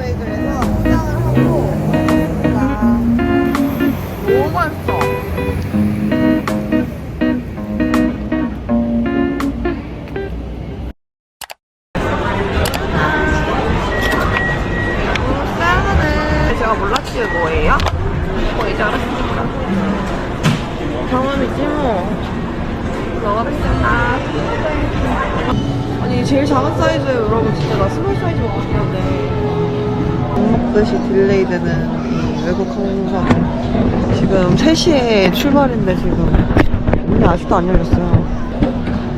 베이글 출발인데 지금 문이 아직도 안 열렸어요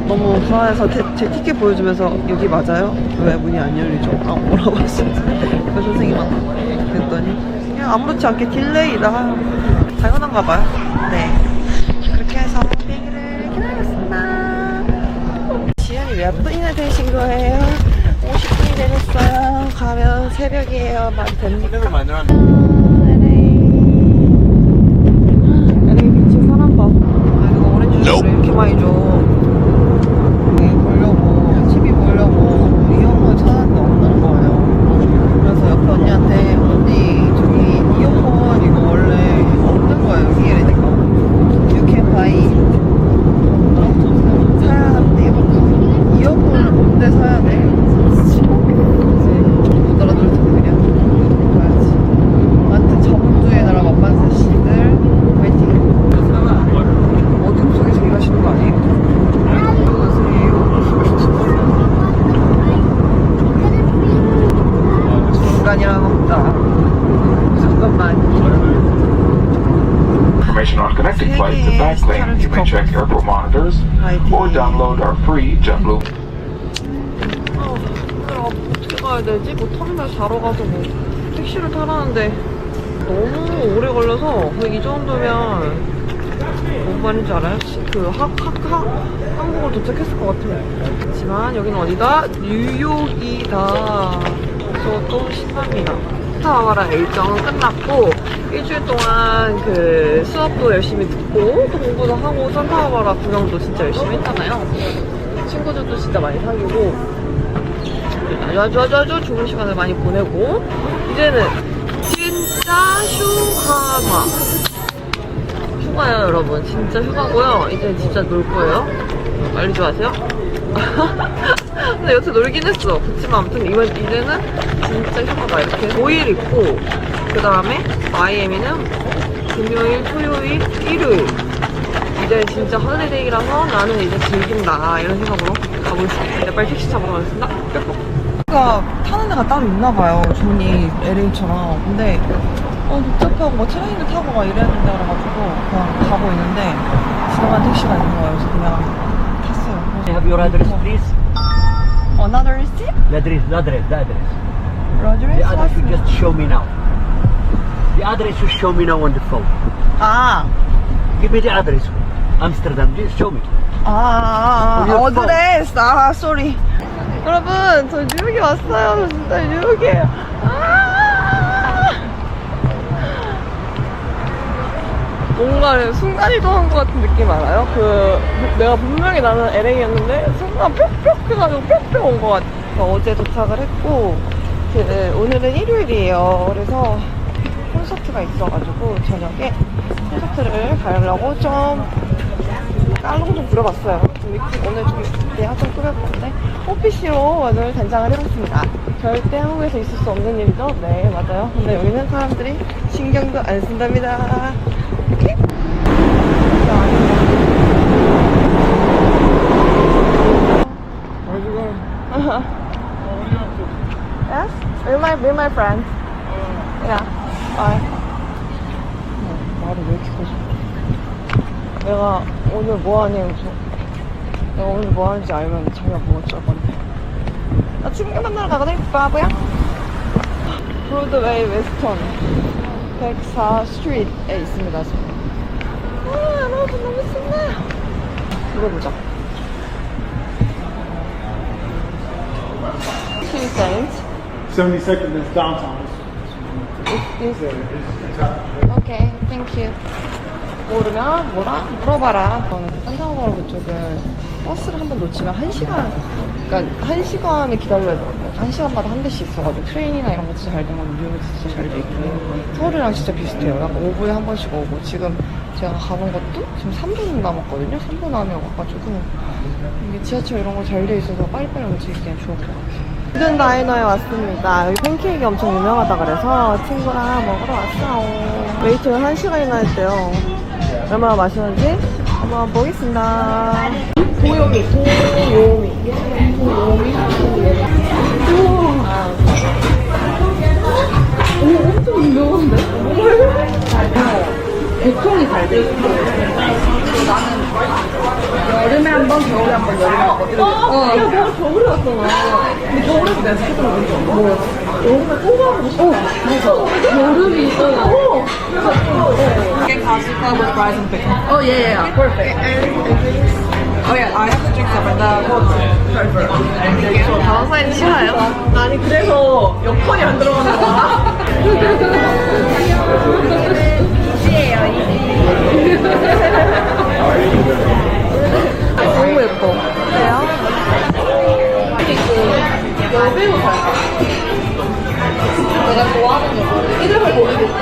너무 불안해서 제, 제 티켓 보여주면서 여기 맞아요? 왜 문이 안 열리죠? 아 물어봤어요 그 선생님한테 그랬더니 그냥 아무렇지 않게 딜레이다 당연한가 봐요 네 그렇게 해서 비행기를 기다렸습니다 지연이 몇 분이나 되신 거예요? 50분이 되셨어요. 가면 새벽이에요. 막 됩니까? LA. LA 비치 사람 봐. 아, 이거 오렌지 주스를 이렇게 많이 줘. 이게 보려고, TV 보려고 이어폰 찾았는데 없는 거예요. 그래서 옆에 언니한테, 언니, 저기 이어폰 이거 원래 없는 거예요. 여기 이러니까. You can buy. 사야 한대요. 이어폰을 뭔데 사야 돼? 못 알아들을 텐데 그냥 가야지. 아무튼 저번 주에 나라 만반세 씨들 화이팅. 어둠 속에서 일하시는 거 아니에요? 안녕하세요. 인간이란 없다. 잠깐만. Information on connecting flights to Backlane. You may check airport monitors or download our free JetBlue 어, 오늘 어떻게 가야 터미널 자러 가서 뭐 택시를 타라는데 너무 오래 걸려서 거의 이 정도면 뭔 말인지 알아요? 그 학, 학, 학, 한국을 도착했을 것 같아요. 하지만 여기는 어디다? 뉴욕이다. 그래서 또 신납니다. 타와라 일정은 끝났고 일주일 동안 그 수업도 열심히 듣고 또 공부도 하고 산타바라 구경도 진짜 열심히 했잖아요. 친구들도 진짜 많이 사귀고 아주 아주 아주 아주 좋은 시간을 많이 보내고 이제는 진짜 휴가가 휴가요 여러분. 진짜 휴가고요. 이제 진짜 놀 거예요. 알리지 마세요? 근데 여태 놀긴 했어. 그치만 아무튼 이번 이제는 진짜 휴가가 이렇게 5일 있고 그 다음에 마이애미는 금요일 토요일 일요일. 이제 진짜 헐리데이라서 나는 이제 즐긴다. 이런 생각으로. 이제 빨리 택시 잡으러 가겠습니다. 뿅뿅. 가 타는 데가 따로 있나 봐요. 존이 LA처럼. 근데 어 복잡하고 뭐 트레인을 타고 막 이랬는데 그래가지고 그냥 가고 있는데 지나간 택시가 있는 거예요. 그래서 그냥 탔어요. Have your address, please? Another receipt? The address, the address, the address. Roger. The address you just show me now. The address you show me now on the phone. 아, Give me the address. Amsterdam, just show me. 아, 아, 아, your 어드레스. 아, 쏘리. 여러분, 저 뉴욕에 왔어요. 저 진짜 뉴욕이에요. 아! 뭔가 순간이동한 것 같은 느낌 알아요? 그, 내가 분명히 나는 LA였는데, 순간 뿅뿅 해가지고 뿅뿅 온 것 같아. 어제 도착을 했고, 그, 오늘은 일요일이에요. 그래서 콘서트가 있어가지고, 저녁에 콘서트를 가려고 좀 깔롱 좀 부려봤어요. 좀 입고- 오늘 좀 대화 좀 꾸며봤는데 오피시로 오늘 단장을 해봤습니다. 절대 한국에서 있을 수 없는 일이죠? 네, 맞아요. 근데 여기는 사람들이 신경도 안 쓴답니다. Yes, with my with my. Yeah. Bye. 왜? 내가 오늘 뭐 하냐고 내가 오늘 뭐 하는지 알면 자기가 뭐 어쩔 건데. 나 친구 만나러 가거든 바보야. 브로드웨이 웨스턴 104 스트리트에 있습니다 지금. 아 여러분 너무 신나요 물어보자. Two cents 72nd is downtown. Is this Okay, thank you 모르면 뭐라? 물어봐라 저는 산타버거 그쪽은 버스를 한 번 놓치면 한 시간, 그러니까 한 시간을 기다려야 되거든요. 한 시간마다 한 대씩 있어가지고 트레인이나 이런 거 진짜 잘된건 뉴욕이 진짜 잘 돼 있고 서울이랑 진짜 비슷해요. 약간 5분에 한 번씩 오고 지금 제가 가는 것도 지금 3분 남았거든요. 3분 안에 와가지고 이게 지하철 이런 거 잘 돼 있어서 빨리빨리 움직이기엔 좋을 것 같아요. 든 다이너에 왔습니다. 여기 팬케이크 엄청 유명하다 그래서 친구랑 먹으러 왔어요. 웨이팅을 1시간이나 했대요. 얼마나 맛있는지 한번 보겠습니다. 도요미. 도요미, 우와. 오, 엄청 유명한데? 보통이 잘돼 있어. 나는 여름에 한 번, 겨울에 한 번, 여름에 한 번. 이렇게. 어, 야, 내가 겨울에 왔잖아. 근데 겨울에도 내가 뭔지 알아? 뭐? 여름에 꼬바하고 싶어. 어, 맞아. 여름이 있어. 어. Get 가시카 with rice and pickle. Oh, yeah, yeah, perfect. Oh, yeah, I have to drink separate. The Perfect. 저 다음 사인 싫어요? 아니, 그래서 여권이 안 들어가는 거야. 너무 예뻐. 그래요? 내가 좋아하는 여배우. 이름을 모르겠어.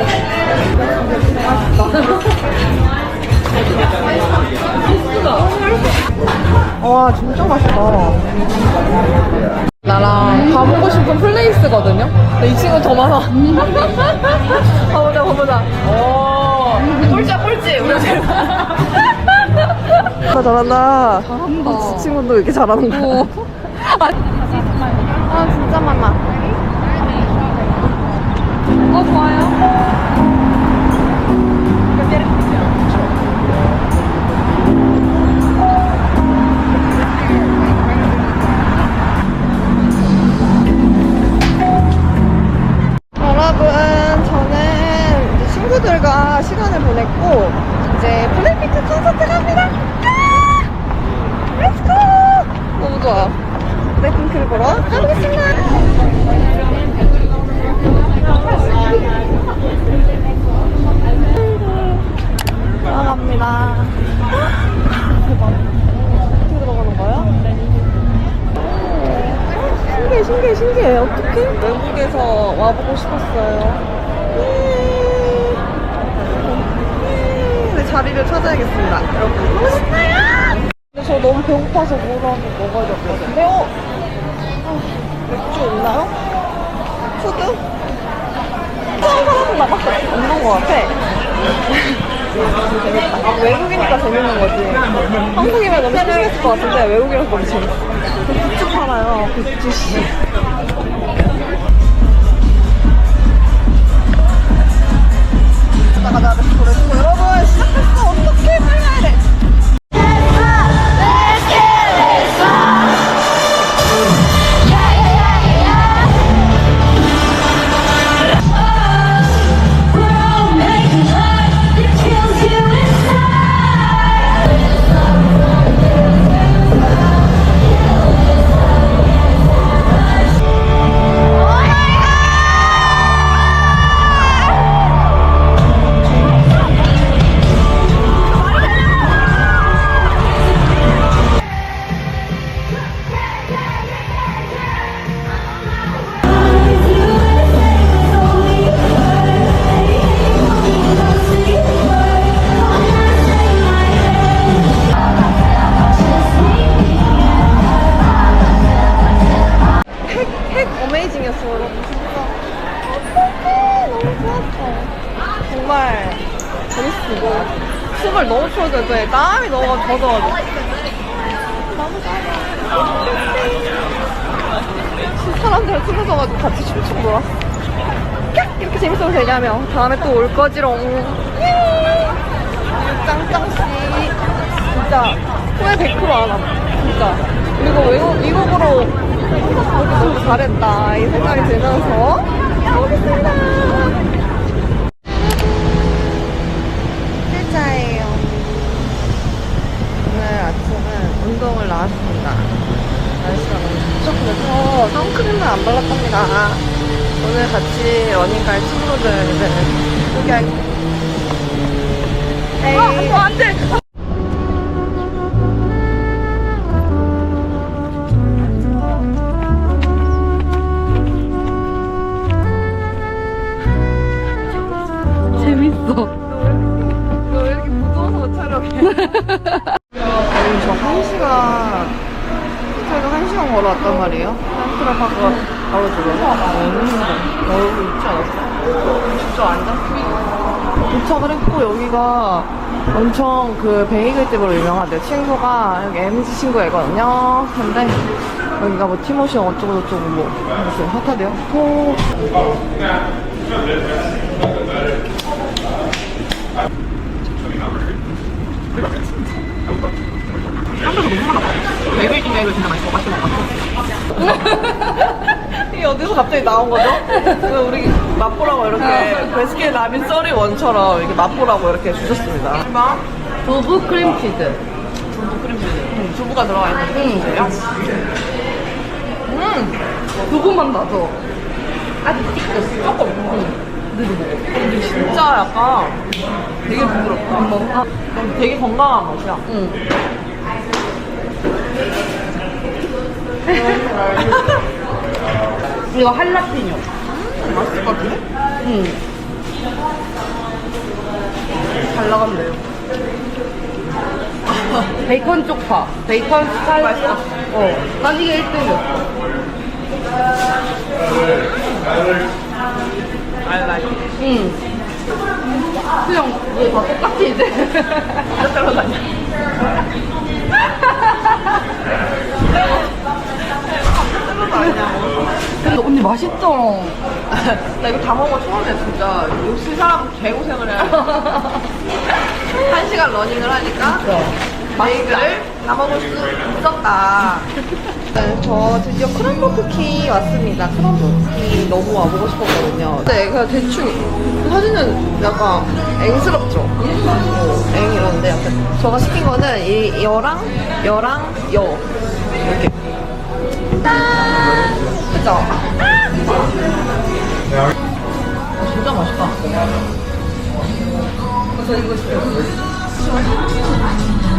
맛있다. 와, 진짜 맛있다. 나랑 가보고 싶은 플레이스거든요? 근데 이 친구 더 많아. 가보자, 가보자. 오, 꼴찌야, 꼴찌. 우리 제일 나 잘한다. 잘한다. 이 친구도 이렇게 잘하는 거야. 아, 진짜 많아. 어, 좋아요. 친구들과 시간을 보냈고, 이제 블랙핑크 콘서트 갑니다! 아! 렛츠고! 너무 좋아요. 블랙핑크를 보러 가보겠습니다! 들어갑니다. 어떻게 들어가는 거야? 신기해, 신기해, 신기해. 어떡해? 외국에서 와보고 싶었어요. 찾아야겠습니다. 여러분, 너무 신나요! 근데 저 너무 배고파서 뭐라도 먹어야 될 것 같은데, 어? 아, 맥주 있나요? 푸드? 처음 사람은 나밖에 없는 것 같아. 재밌다. 아, 외국이니까 재밌는 거지. 한국이면 너무 심심했을 것 같은데 외국이라서 너무 재밌어. 그 굿즈 팔아요. 굿즈 씨. 너무. 너무 좋아. 사람들이랑 틀어져가지고 같이 춤추고 놀았어. 깍! 이렇게 재밌어도 되냐며. 다음에 또 올 거지롱. 예! 짱짱씨. 진짜 후회 100%안 함. 진짜. 그리고 외국, 미국으로 진짜 잘했다. 이 생각이 들면서 가보겠습니다. 실차예요. 오늘 아침은 운동을 나왔습니다. 날씨가 너무? 그래서 선크림을 안 발랐답니다. 오늘 같이 러닝 갈 친구들을 소개할게요. 에이. 아, 안 돼! 걸어왔단 말이에요. 센트럴파크가 바로 들어서 너무 힘들어. 너무 있지 않았어? 진짜 완전 도착을 했고, 여기가 엄청 그 베이글집으로 유명하대요. 친구가 여기 MZ 친구 애거든요. 근데 여기가 뭐 티모시 어쩌고 저쩌고 뭐 무슨 핫하대요. 토. 베이글 중에 진짜 맛있어. 맛있어. 이게 어디서 갑자기 나온 거죠? 이거 우리 맛보라고 이렇게 베스킨 라빈 썰이 원처럼 이렇게 맛보라고 이렇게 주셨습니다. 두부 크림치즈. 두부 크림치즈. 음, 두부가 들어가 있는 크림치즈예요. 음, 두부만 나죠? 아직 찍었어. 조금. 근데 진짜 약간 되게 부드럽다. 아, 되게 건강한 맛이야. 응. 이거 할라피뇨. 맛있을 것 같은데? 응. 잘 나간대요. 베이컨 쪽파. 베이컨 스타일. 맛있어? 어. 난 이게 1등이었어. I like it. 응. 그냥 이게 다 똑같지 이제. 진짜 따라다녀. 근데 언니 맛있죠? 나 이거 다 먹어 처음에 진짜 역시 사람 개고생을 해야 한 시간 러닝을 하니까 베이글을 다 먹을 수 있었다 네, 저 드디어 크럼블 쿠키 왔습니다 크럼블 쿠키 너무 와보고 싶었거든요 네 그냥 대충 사진은 약간 앵스럽죠 어, 앵 이러는데 약간 제가 시킨 거는 이 여랑 여랑 여 이렇게 짠 그죠? 진짜 맛있다.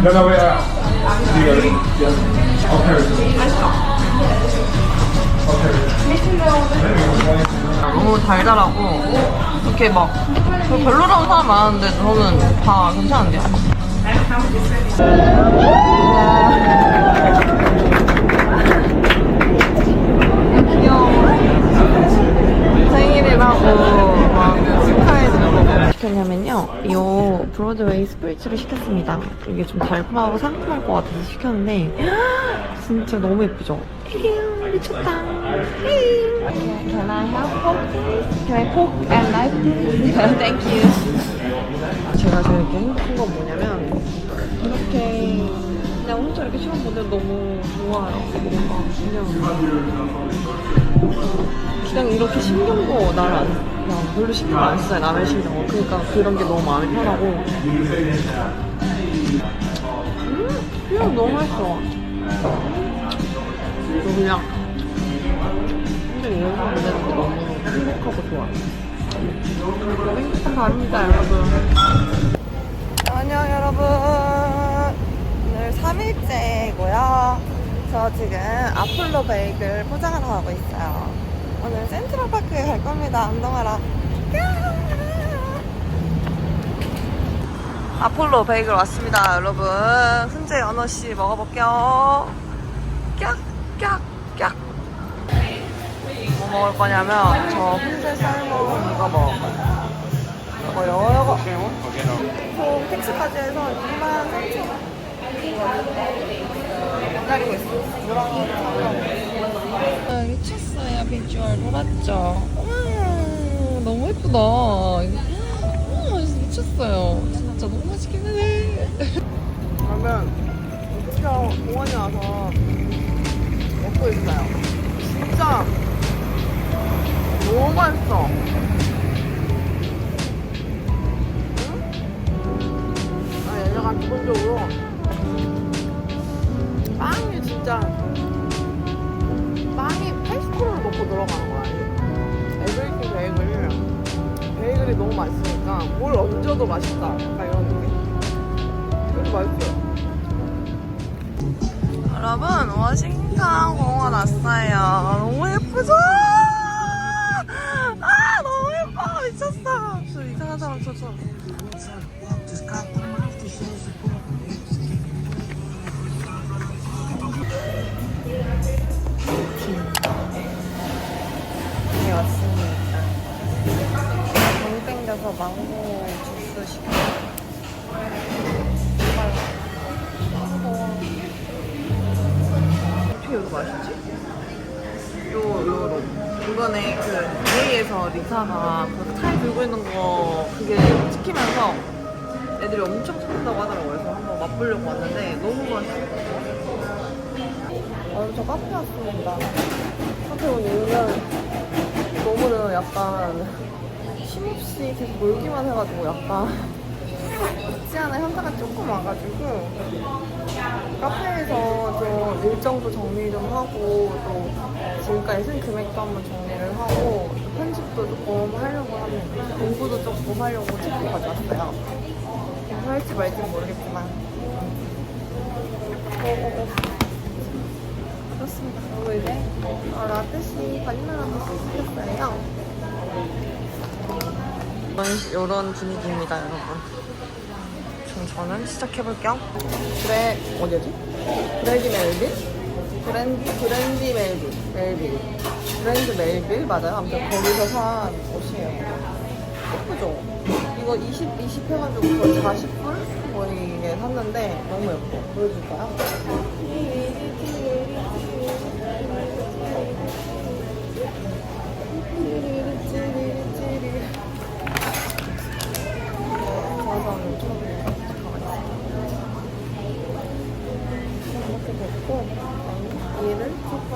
Got it. Yeah. Okay. 너무 달달하고 이렇게 막 별로라는 사람 많은데 저는 다 괜찮은데요. 생일이라고 막 축하해주고 시켰냐면요 이 브로드웨이 스프리츠를 시켰습니다 이게 좀 달콤하고 상큼할 것 같아서 시켰는데 진짜 너무 예쁘죠? 미쳤다 Can I have pork please? Can I pork and knife please? Thank you 제가 제일 행복한 건 뭐냐면 이렇게 그냥 혼자 이렇게 시간 보내면 너무 좋아요 뭔가 그냥 그냥 이렇게 신경도 나를 안, 그냥 별로 신경 안 써요. 남의 신경을 그러니까 그런 게 너무 마음이 편하고. 음 그냥 너무 맛있어. 그리고 그냥 그냥 이런 거 보내는 게 너무 행복하고 좋아요 행복한 밤입니다 여러분. 안녕 여러분. 오늘 3일째고요. 저 지금 아폴로 베이글 포장하러 가고 있어요 오늘 센트럴파크에 갈 겁니다. 운동하러. 아폴로 베이글 왔습니다 여러분. 훈제 연어씨 먹어볼게요. 깍 깍 깍 뭐 먹을 거냐면 저 훈제 삶은 이거 거예요. 이거 이거 총 택시까지 해서 2만 3천 원. 기다리고 있어 누렁 미쳤어요 비주얼 놀았죠. 와 너무 예쁘다. 와 미쳤어요. 진짜 너무 맛있긴 해. 그러면 도쿄 공원에 와서 먹고 있어요. 진짜 너무 맛있어. 아, 얘네가 기본적으로 빵 베이글이 너무 맛있으니까 뭘 얹어도 맛있다. 약간 이런 느낌. 되게 맛있어요. 여러분 워싱턴 공원 왔어요. 너무 예쁘죠? 아 너무 예뻐 미쳤어. 저 이상한 사람 천천 돈 땡겨서 망고 주스 시켰어요 어떻게 여기 맛있지? 요, 요, 이번에 그, LA에서 리사가 그 타이 들고 있는 거, 그게 시키면서 애들이 엄청 찾는다고 하더라고요. 그래서 한번 맛보려고 왔는데, 너무 맛있어요. 아, 저 카페 왔습니다. 카페 온 이유는 너무 약간 쉼없이 계속 놀기만 해가지고 약간 있지 않아 현타가 조금 와가지고 카페에서 좀 일정도 정리 좀 하고 또 지금까지 쓴 금액도 한번 정리를 하고 편집도 조금 하려고 합니다. 공부도 조금 하려고 책도 가져왔어요. 그래서 할지 말지 모르겠지만 오오오. 그렇습니다. 그리고 이제 어, 라떼씨 바닐라 라떼씨 시켰어요. 이런, 이런 분위기입니다, 여러분. 지금 저는 시작해볼게요. 그래, 어디지? 브레디 멜빌? 브랜디, 브랜디 멜빌. 멜빌. 브랜드 멜빌? 맞아요. 아무튼 거기서 산 옷이에요. 예쁘죠? 이거 20, 20 해가지고 거의 40불? 거의 이게 샀는데 너무 예뻐. 보여줄까요? 저는 좀 이렇게 됐고 얘를 조금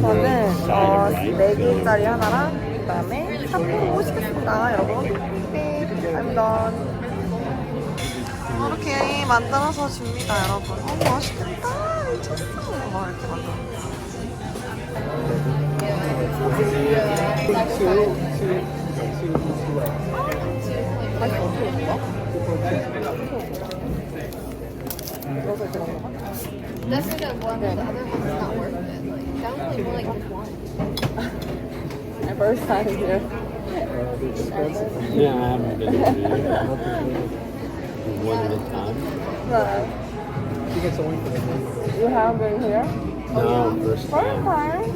저는 어, 4개짜리 하나랑 그 다음에 샤프로 시켰습니다 여러분. 네, done 이렇게 만들어서 줍니다 여러분. 어 맛있겠다. 미쳤어. 막 이렇게 만들어 맛이 어떻게 온 거야? 넣어서 이렇게 넣는 거야? That's like a one, the other one's not worth it. Like, that one's like more like one. My first time here. Yeah, I haven't been to one at a time. You haven't been here? No, first First time.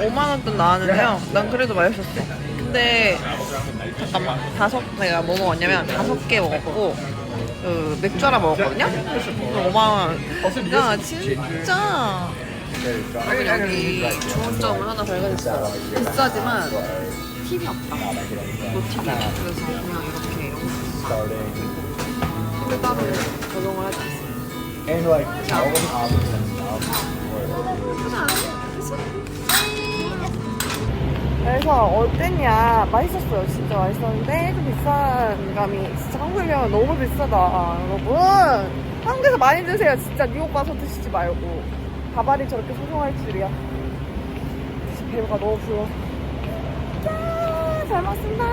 5만 원돈 나왔는데요. 난 그래도 맛있었어. 근데 잠깐만 다섯 내가 뭐 먹었냐면 다섯 개 먹었고 그 맥주 하나 먹었거든요. 그래서 5만 원. 야 진짜. 여러분 여기 좋은 점을 하나 발견했어요. 비싸지만 팁이 없다. 노팁이. 그래서 그냥 이렇게 팁을 따로 적용을 하지 않습니다. And like all of them options 그래서 어땠냐? 맛있었어요. 진짜 맛있었는데 좀 비싼 감이. 진짜 한국이면 너무 비싸다 여러분. 한국에서 많이 드세요. 진짜 뉴욕 가서 드시지 말고. 가발이 저렇게 소중할 줄이야. 배가 너무 불러 짠잘 먹습니다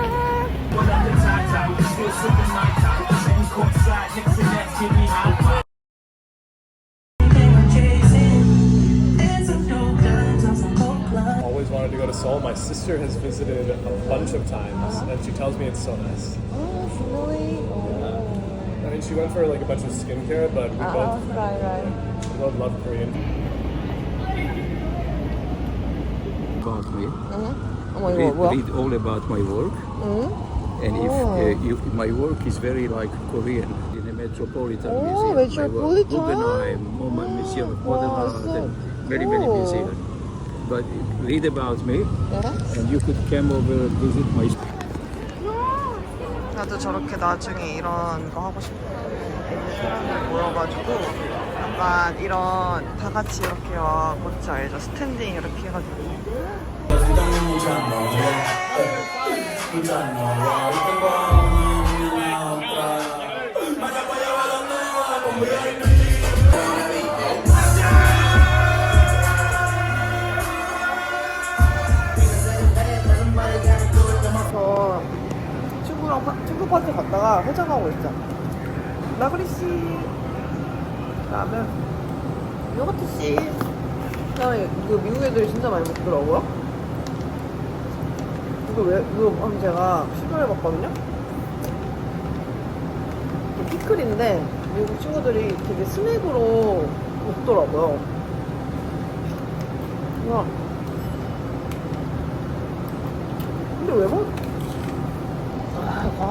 Seoul. My sister has visited a bunch of times, uh-huh. and she tells me it's so nice. Oh, really? Oh. I mean, she went for like a bunch of skincare, but we uh-huh. both right, right. We both love Korean. About me. Mm-hmm. Read, work. read all about my work. Mm-hmm. And if, oh. uh, if my work is very like Korean, in a Metropolitan oh, Museum. Metropolitan. Guggenheim, Museum Modern Art, and very busy. But read about me, Yes. and you could come over and visit my. 나도 저렇게 나중에 이런 거 하고 싶어요. 사람들 모여가지고 약간 이런 다 같이 이렇게 와 뭔지 알죠? 스탠딩 이렇게 해가지고 저 파티 갔다가 회장하고 있어. 라브리 씨. 라면. 요거트 씨. 그다음에 그 미국 애들이 진짜 많이 먹더라고요. 이거 왜 이거 한번 제가 시도해봤거든요. 피클인데 미국 친구들이 되게 스낵으로 먹더라고요. 와. 근데 왜 먹?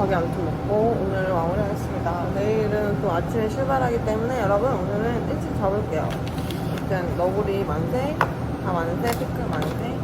아, 과하게 아무튼 먹고 오늘 마무리 하겠습니다. 내일은 또 아침에 출발하기 때문에 여러분 오늘은 일찍 잡을게요. 일단 너구리 만세, 다 만세, 피클 만세,